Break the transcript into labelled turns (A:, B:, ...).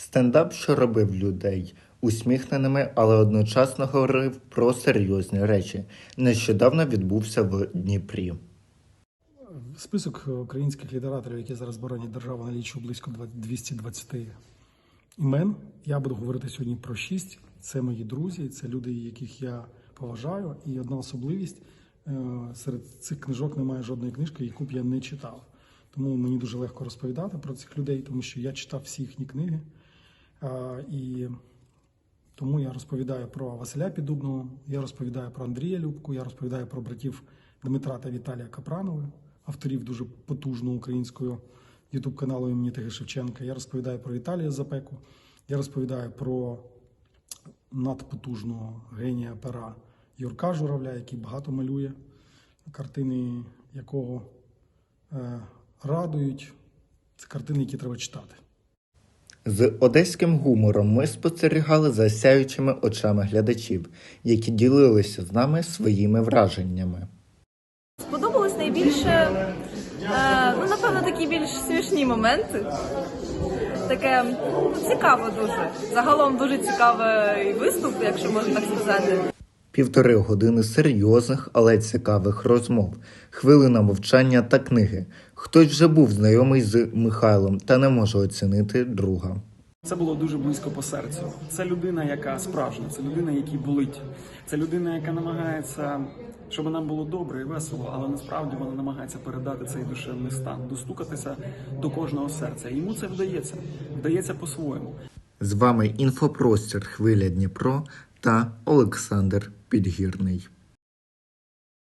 A: Стендап, що робив людей усміхненими, але одночасно говорив про серйозні речі. Нещодавно відбувся в Дніпрі.
B: Список українських літераторів, які зараз боронять державу, налічує близько 220 імен. Я буду говорити сьогодні про шість. Це мої друзі, це люди, яких я поважаю. І одна особливість е, серед цих книжок немає жодної книжки, яку б я не читав. Тому мені дуже легко розповідати про цих людей, тому що я читав всі їхні книги. І тому я розповідаю про Василя Піддубного, я розповідаю про Андрія Любку, я розповідаю про братів Дмитра та Віталія Капранови, авторів дуже потужного українського ютуб каналу імені Тиги Шевченка. Я розповідаю про Віталія Запеку, я розповідаю про надпотужного генія пера Юрка Журавля, який багато малює, картини якого е, радують. Це картини, які треба читати.
A: З одеським гумором ми спостерігали за сяючими очами глядачів, які ділилися з нами своїми враженнями.
C: Сподобалось найбільше, е, ну напевно, такі більш смішні моменти. Таке ну, цікаво дуже. Загалом дуже цікавий виступ, якщо можна так сказати.
A: Півтори години серйозних, але цікавих розмов, хвилина мовчання та книги. Хтось вже був знайомий з Михайлом та не може оцінити друга.
D: Це було дуже близько по серцю. Це людина, яка справжня, це людина, якій болить. Це людина, яка намагається, щоб нам було добре і весело, але насправді вона намагається передати цей душевний стан, достукатися до кожного серця. Йому це вдається, вдається по-своєму.
A: З вами інфопростір Хвиля Дніпро та Олександр Підгірний.